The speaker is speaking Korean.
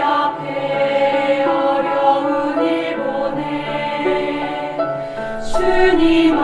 앞에 어려운 일 주님